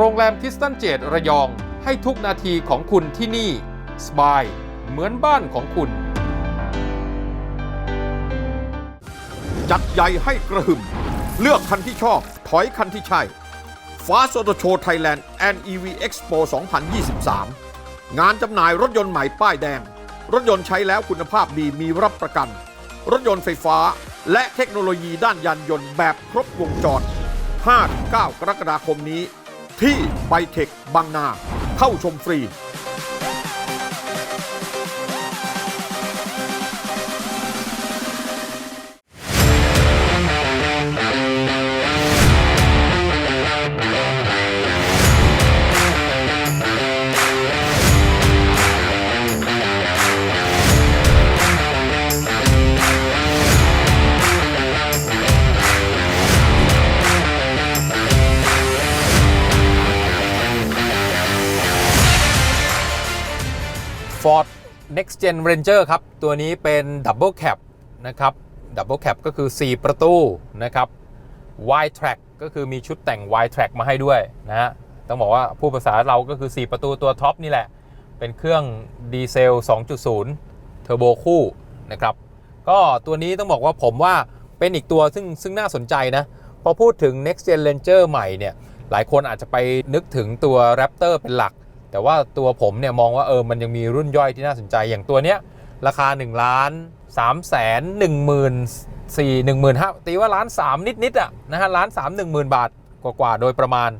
โรงแรมคิสตันเจดระยองให้ทุกนาทีของคุณที่นี่ สบาย เหมือนบ้านของคุณ จัดใหญ่ให้กระหึ่ม เลือกคันที่ชอบ ถอยคันที่ใช่ฟ้าโซโตโชไทยแลนด์ and EV Expo 2023 งานจำหน่ายรถยนต์ใหม่ป้ายแดง รถยนต์ใช้แล้วคุณภาพดีมีรับประกัน รถยนต์ไฟฟ้า และเทคโนโลยีด้านยานยนต์แบบครบวงจร 5-9 กรกฎาคมนี้ ที่ไบเทคบางนา เข้าชมฟรี Ford Next Gen Ranger ครับ ตัวนี้เป็น Double Cab นะครับ Double Cab ก็คือ 4 ประตูนะครับ Wide Track ก็คือมีชุดแต่ง Wide Track มาให้ด้วยนะฮะ ต้องบอกว่าผู้ภาษาเราก็คือ 4 ประตูตัวท็อปนี่แหละ เป็นเครื่องดีเซล 2.0 เทอร์โบคู่นะครับ ก็ตัวนี้ต้องบอกว่าผมว่าเป็นอีกตัวซึ่งซึ่งน่าสนใจนะ พอพูดถึง Next Gen Ranger ใหม่เนี่ย หลายคนอาจจะไปนึกถึงตัว Raptor เป็นหลัก แต่ว่าตัวผมเนี่ยมองว่าเออมันยังมีรุ่นย่อยที่น่าสนใจอย่างตัวเนี้ยราคา1ล้าน3แสน1หมื่นสี่หนึ่งหมื่นห้าตีว่าล้านสามนิดนิดๆอะนะฮะล้านสามหนึ่งหมื่นบาทกว่าๆโดยประมาณ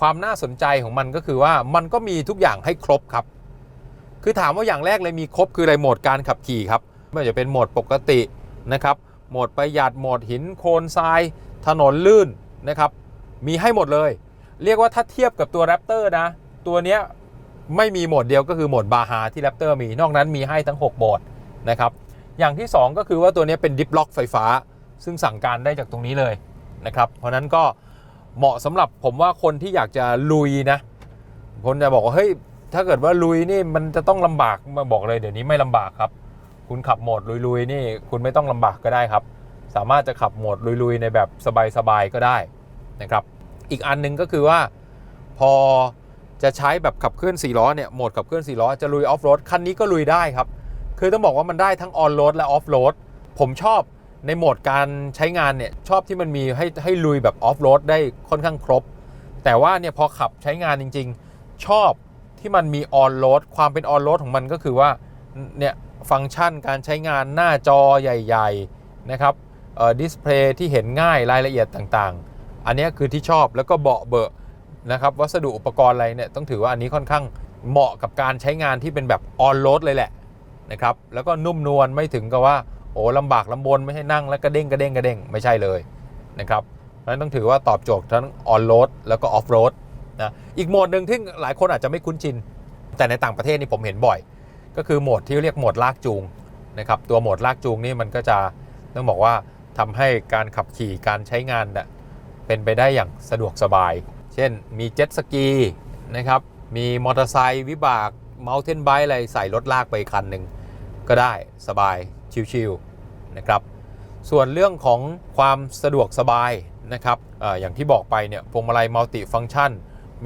ความน่าสนใจของมันก็คือว่ามันก็มีทุกอย่างให้ครบครับ คือถามว่าอย่างแรกเลยมีครบคืออะไรโหมดการขับขี่ครับไม่ว่าจะเป็นโหมดปกตินะครับโหมดประหยัดโหมดหินโคลนทราย ถนนลื่นนะครับมีให้หมดเลย เรียกว่าถ้าเทียบกับตัว Raptor นะตัวเนี้ย ไม่มีโหมดเดียวก็คือโหมดบาฮาที่ Raptor มี นอกนั้นมีให้ทั้ง 6 โหมดนะครับ อย่างที่ 2 ก็คือว่าตัวนี้เป็นดิฟล็อกไฟฟ้า ซึ่งสั่งการได้จากตรงนี้เลยนะครับ เพราะนั้นก็เหมาะสำหรับผมว่าคนที่อยากจะลุยนะ คนจะบอกว่าเฮ้ยถ้าเกิดว่าลุยนี่มันจะต้องลำบากมาบอกเลยเดี๋ยวนี้ไม่ลำบากครับ คุณขับโหมดลุยๆนี่คุณไม่ต้องลำบากก็ได้ครับ สามารถจะขับโหมดลุยๆในแบบสบายๆก็ได้นะครับ อีกอันหนึงก็คือว่าพอ จะใช้แบบขับเคลื่อน4ล้อเนี่ยโหมดขับเคลื่อน4ล้อจะลุยออฟโรดคันนี้ก็ลุยได้ครับ คือต้องบอกว่ามันได้ทั้งออนโรดและออฟโรดผมชอบในโหมดการใช้งานเนี่ยชอบที่มันมีให้ให้ลุยแบบออฟโรดได้ค่อนข้างครบ แต่ว่าเนี่ยพอขับใช้งานจริง ๆ ชอบที่มันมีออนโรดความเป็นออนโรดของมันก็คือว่าเนี่ยฟังก์ชันการใช้งานหน้าจอใหญ่ ๆนะครับดิสเพลย์ที่เห็นง่ายรายละเอียดต่างๆ อันนี้คือที่ชอบแล้วก็เบาะเบอะ นะครับวัสดุอุปกรณ์อะไรเนี่ยต้องถือว่าอันนี้ค่อนข้างเหมาะกับการใช้งานที่เป็นแบบออนโรดเลยแหละนะครับแล้วก็นุ่มนวลไม่ถึงกับว่าโอ้ลำบากลำบนไม่ใช่นั่งแล้วกระเด้งกระเด้งกระเด้งไม่ใช่เลยนะครับเพราะนั้นต้องถือว่าตอบโจทย์ทั้งออนโรดแล้วก็ออฟโรดนะอีกโหมดหนึ่งที่หลายคนอาจจะไม่คุ้นชิน แต่ในต่างประเทศนี่ผมเห็นบ่อย ก็คือโหมดที่เรียกโหมดลากจูงนะครับตัวโหมดลากจูงนี่มันก็จะต้องบอกว่าทำให้การขับขี่การใช้งานเป็นไปได้อย่างสะดวกสบาย เช่นมีเจ็ตสกีนะครับมีมอเตอร์ไซค์วิบากเม t เทนไบค์อะไรใส่รถลากไปคันหนึ่งก็ได้สบายชิวๆนะครับส่วนเรื่องของความสะดวกสบายนะครับออย่างที่บอกไปเนี่ยพวงมาลัยมัลติฟัง c t ชัน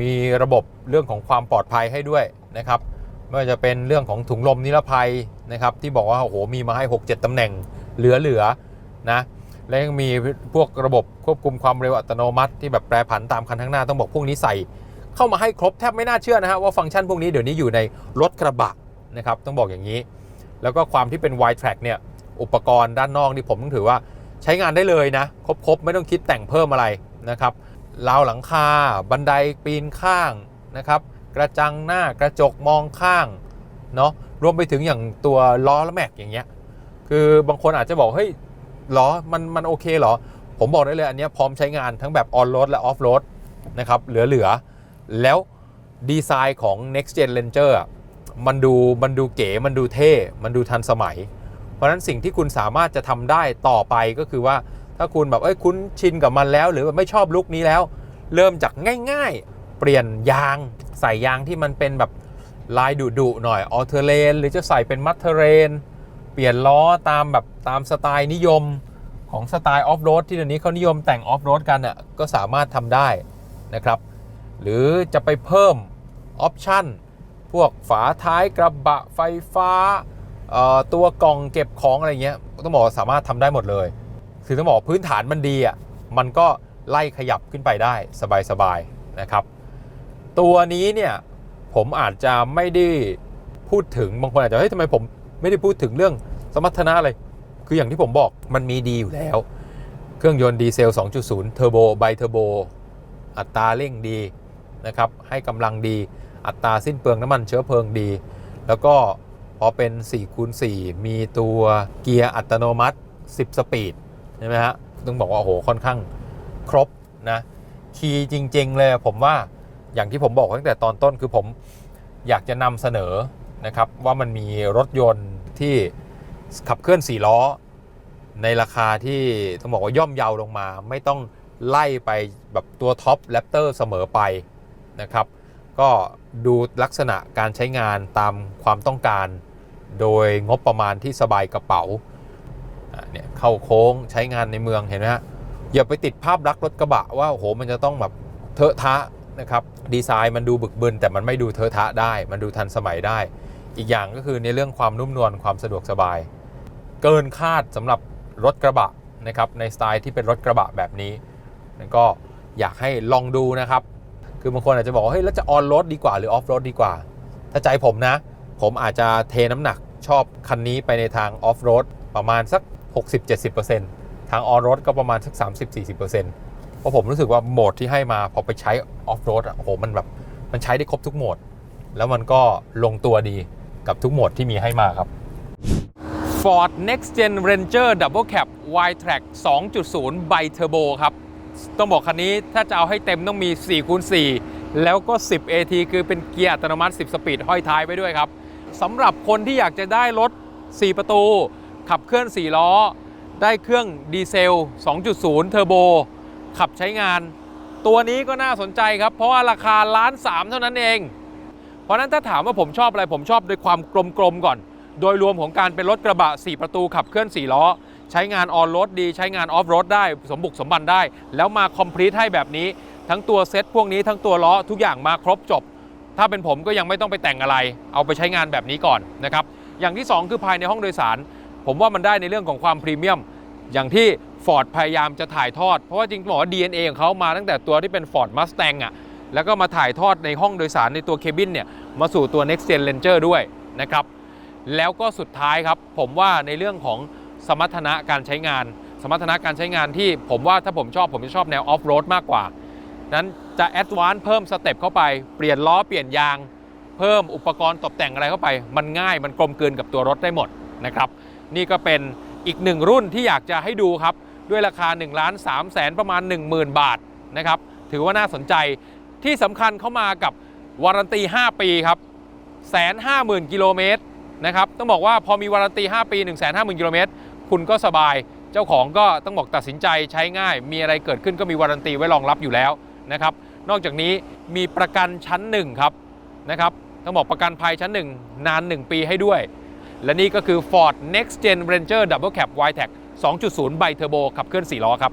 มีระบบเรื่องของความปลอดภัยให้ด้วยนะครับไม่ว่าจะเป็นเรื่องของถุงลมนิรภัยนะครับที่บอกว่าโอ้โหมีมาให้ 6-7ตำแหน่งเหลือๆนะ และยังมีพวกระบบควบคุมความเร็วอัตโนมัติที่แบบแปรผันตามคันข้างหน้าต้องบอกพวกนี้ใส่ เข้ามาให้ครบแทบไม่น่าเชื่อนะฮะว่าฟังก์ชันพวกนี้เดี๋ยวนี้อยู่ในรถกระบะนะครับต้องบอกอย่างนี้ แล้วก็ความที่เป็น wide track เนี่ยอุปกรณ์ด้านนอกนี่ผมต้องถือว่าใช้งานได้เลยนะครบๆไม่ต้องคิดแต่งเพิ่มอะไรนะครับราวหลังคา บันไดปีนข้างนะครับกระจังหน้ากระจกมองข้างเนาะรวมไปถึงอย่างตัวล้อและแม็กอย่างเงี้ยคือบางคนอาจจะบอกเฮ้ย ล้อมันมันโอเคเหรอ ผมบอกได้เลยอันนี้พร้อมใช้งานทั้งแบบออนโรดและออฟโรดนะครับเหลือๆ แล้วดีไซน์ของ next gen ranger มันดูมันดูเก๋มันดูเท่ มันดูทันสมัย เพราะฉะนั้นสิ่งที่คุณสามารถจะทำได้ต่อไปก็คือว่าถ้าคุณแบบเอ้ยคุ้นชินกับมันแล้ว หรือแบบไม่ชอบลุคนี้แล้ว เริ่มจากง่ายๆ เปลี่ยนยางใส่ยางที่มันเป็นแบบลายดุๆหน่อยออเทเรนหรือจะใส่เป็นมัทเทเรน เปลี่ยนล้อตามแบบตามสไตล์นิยมของสไตล์ออฟโรดที่เดี๋ยวนี้เขานิยมแต่งออฟโรดกันอะก็สามารถทำได้นะครับ หรือจะไปเพิ่มออปชั่นพวกฝาท้ายกระบะไฟฟ้าตัวกล่องเก็บของอะไรเงี้ยต้องบอกสามารถทำได้หมดเลยคือต้องบอกพื้นฐานมันดีอะมันก็ไล่ขยับขึ้นไปได้สบายๆนะครับ ตัวนี้เนี่ยผมอาจจะไม่ได้พูดถึงบางคนอาจจะเฮ้ยทำไมผม ไม่ได้พูดถึงเรื่องสมรรถนะอะไร คืออย่างที่ผมบอกมันมีดีอยู่แล้ว เครื่องยนต์ดีเซล 2.0 เทอร์โบไบเทอร์โบ อัตราเร่งดีนะครับ ให้กำลังดี อัตราสิ้นเปลืองน้ำมันเชื้อเพลิงดี แล้วก็พอเป็น4คูณ4มีตัวเกียร์อัตโนมัติ 10 สปีดใช่ไหมฮะต้องบอกว่าโอ้โหค่อนข้างครบนะคีย์จริง ๆ เลยผมว่าอย่างที่ผมบอกตั้งแต่ตอนต้นคือผมอยากจะนำเสนอ นะครับว่ามันมีรถยนต์ที่ขับเคลื่อน4ล้อ ในราคาที่ต้องบอกว่าย่อมเยาวลงมา ไม่ต้องไล่ไปแบบตัวท็อปแรปเตอร์เสมอไปนะครับ ก็ดูลักษณะการใช้งานตามความต้องการ โดยงบประมาณที่สบายกระเป๋าเนี่ยเข้าโค้งใช้งานในเมืองเห็นไหมฮะอย่าไปติดภาพลักษณ์รถกระบะว่าโอ้โหมันจะต้องแบบเทอะทะนะครับดีไซน์มันดูบึกบึนแต่มันไม่ดูเทอะทะได้ มันดูทันสมัยได้ อีกอย่างก็คือในเรื่องความนุ่มนวลความสะดวกสบาย เกินคาดสำหรับรถกระบะนะครับในสไตล์ที่เป็นรถกระบะแบบนี้นั่นก็อยากให้ลองดูนะครับ คือบางคนอาจจะบอกว่าเฮ้ยแล้วจะออนรถดีกว่าหรือออฟรถดีกว่า ถ้าใจผมนะ ผมอาจจะเทน้ำหนักชอบคันนี้ไปในทางออฟโรดประมาณสัก 60-70%ทางออนรถก็ประมาณสัก 30-40%เพราะผมรู้สึกว่าโหมดที่ให้มาพอไปใช้ออฟโรดอะโอ้โหมันแบบมันใช้ได้ครบทุกโหมด แล้วมันก็ลงตัวดี กับทุกโหมดที่มีให้มาครับ Ford Next Gen Ranger Double Cab Y-Track 2.0 Bi Turbo ครับ ต้องบอกคันนี้ถ้าจะเอาให้เต็มต้องมี4คูณ4แล้วก็ 10 AT คือเป็นเกียร์อัตโนมัติ 10 สปีดห้อยท้ายไปด้วยครับสำหรับคนที่อยากจะได้รถ 4 ประตู ขับเคลื่อน 4 ล้อ ได้เครื่องดีเซล 2.0 เทอร์โบ ขับใช้งาน ตัวนี้ก็น่าสนใจครับ เพราะว่าราคาล้านสามเท่านั้นเอง เพราะนั้นถ้าถามว่าผมชอบอะไรผมชอบด้วยความกลมๆก่อน โดยรวมของการเป็นรถกระบะ 4 ประตูขับเคลื่อน 4 ล้อ ใช้งานออนโรดดี ใช้งานออฟโรดได้สมบุกสมบันได้ แล้วมาคอมพลีทให้แบบนี้ ทั้งตัวเซ็ตพวกนี้ทั้งตัวล้อทุกอย่างมาครบจบ ถ้าเป็นผมก็ยังไม่ต้องไปแต่งอะไร เอาไปใช้งานแบบนี้ก่อนนะครับอย่างที่ 2 คือภายในห้องโดยสาร ผมว่ามันได้ในเรื่องของความพรีเมียมอย่างที่ Ford พยายามจะถ่ายทอด เพราะว่าจริงๆบอกว่า DNA ของเขามาตั้งแต่ตัวที่เป็น Ford Mustang อะ แล้วก็มาถ่ายทอดในห้องโดยสารในตัวเคบินเนี่ยมาสู่ตัว Next Gen Ranger ด้วยนะครับแล้วก็สุดท้ายครับผมว่าในเรื่องของสมรรถนะการใช้งาน สมรรถนะการใช้งานที่ผมว่าถ้าผมชอบผมจะชอบแนวออฟโรดมากกว่า นั้นจะแอดวานซ์เพิ่มสเต็ปเข้าไปเปลี่ยนล้อเปลี่ยนยาง เพิ่มอุปกรณ์ตกแต่งอะไรเข้าไป มันง่ายมันกลมกลืนกับตัวรถได้หมดนะครับนี่ก็เป็นอีกหนึ่งรุ่นที่อยากจะให้ดูครับ ด้วยราคา1ล้าน3แสนประมาณ 10,000 บาทนะครับถือว่าน่าสนใจ ที่สำคัญเข้ามากับวารันตี 5 ปีครับแสนห้าหมื่นกิโลเมตรนะครับต้องบอกว่าพอมีวารันตี 5 ปี 1 5 0 0 0 0กิโลเมตรคุณก็สบายเจ้าของก็ต้องบอกตัดสินใจใช้ง่าย มีอะไรเกิดขึ้นก็มีวารันตีไว้รองรับอยู่แล้วนะครับนอกจากนี้มีประกันชั้นหนึ่งครับนะครับต้องบอกประกันภัยชั้นหนึ่งนาน 1 ปีให้ด้วย และนี่ก็คือ Ford Next Gen Ranger Double Cab Y-Tech 2.0 Bi Turbo ขับเคลื่อน 4 ล้อครับ